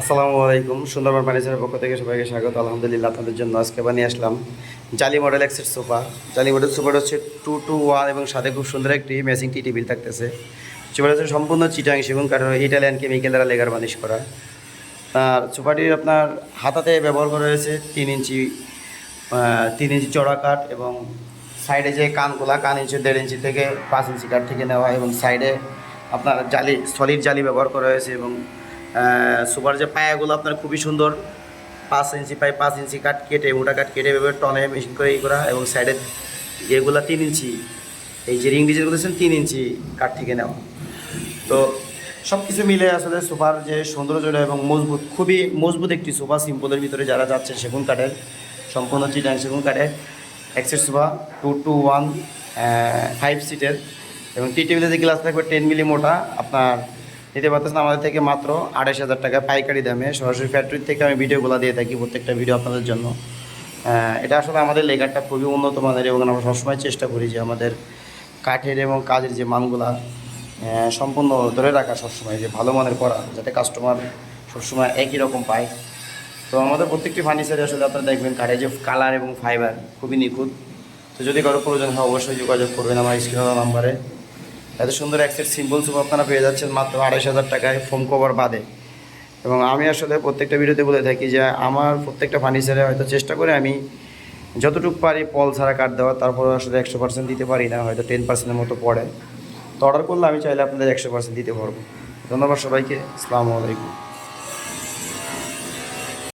আসসালামু আলাইকুম। সুন্দরবন ফার্নিচারের পক্ষ থেকে সবাইকে স্বাগত। আলহামদুলিল্লাহ আপনাদের জন্য আজকে বানিয়ে আসলাম জালি মডেল এক্সের সোফা। জালি মডেল সোফাটা হচ্ছে টু টু ওয়ান এবং সাথে খুব সুন্দর একটি ম্যাচিং টি টেবিল থাকতেছে। সোফাটা হচ্ছে সম্পূর্ণ চিটাং সেগুন কাঠের ইটালিয়ান কেমিক্যাল দ্বারা লেগার বানিশ করা। আর সোফাটির আপনার হাতাতে ব্যবহার করা হয়েছে তিন ইঞ্চি তিন ইঞ্চি চড়া কাঠ এবং সাইডে যে কানগুলা কান ইঞ্চি, দেড় ইঞ্চি থেকে পাঁচ ইঞ্চি কাঠ থেকে নেওয়া এবং সাইডে আপনার জালি সলিড জালি ব্যবহার করা হয়েছে এবং সুপার যে পায়াগুলো আপনার খুবই সুন্দর। পাঁচ ইঞ্চি পাই পাঁচ ইঞ্চি কাঠ কেটে, মোটা কাঠ কেটে এভাবে টনে মেশিন করে ই করা এবং সাইডে যেগুলো তিন ইঞ্চি। এই যে রিং ডিজাইন করেছেন তিন ইঞ্চি কাঠ থেকে নেওয়া। তো সব কিছু মিলে আসলে সোফার যে সৌন্দর্যটা এবং মজবুত, খুবই মজবুত একটি সোফা সিম্পলের ভিতরে যারা যাচ্ছে সেগুন কাঠের, সম্পূর্ণ চিটাং সেগুন কাঠের। এক্সের sofa two two one five সিটের এবং টি টেবিলে যে গ্লাস থাকবে টেন মিলি মোটা। আপনার নিতে পারতেছেন, আমাদের থেকে মাত্র আড়াইশ হাজার টাকা পাইকারি দামে। সরাসরি ফ্যাক্টরি থেকে আমি ভিডিওগুলো দিয়ে থাকি প্রত্যেকটা ভিডিও আপনাদের জন্য। এটা আসলে আমাদের লেগারটা খুবই উন্নত মানের এবং আমরা সবসময় চেষ্টা করি যে আমাদের কাঠের এবং কাজের যে মানগুলা সম্পূর্ণ ধরে রাখা সবসময়, যে ভালো মানের করা, যাতে কাস্টমার সবসময় একই রকম পায়। তো আমাদের প্রত্যেকটি ফার্নিচারে আসলে আপনারা দেখবেন কাঠের যে কালার এবং ফাইবার খুবই নিখুঁত। তো যদি কারও প্রয়োজন হয়, অবশ্যই যোগাযোগ করবেন আমার স্ক্রিন নাম্বারে এত সুন্দর অ্যাক্সের সিম্বল সুপ আপনারা পেয়ে যাচ্ছেন মাত্র আড়াইশ হাজার টাকায় ফোন কভার বাদে। এবং আমি আসলে প্রত্যেকটা ভিডিওতে বলে থাকি যে, আমার প্রত্যেকটা ফার্নিচারে হয়তো চেষ্টা করে আমি যতটুকু পারি পল ছাড়া কাট দেওয়া তারপর আসলে একশো পার্সেন্ট দিতে পারি না, হয়তো টেন পার্সেন্টের মতো পড়ে। তো অর্ডার করলে আমি চাইলে আপনাদের একশো পার্সেন্ট দিতে পারব। ধন্যবাদ সবাইকে। আসসালামু আলাইকুম।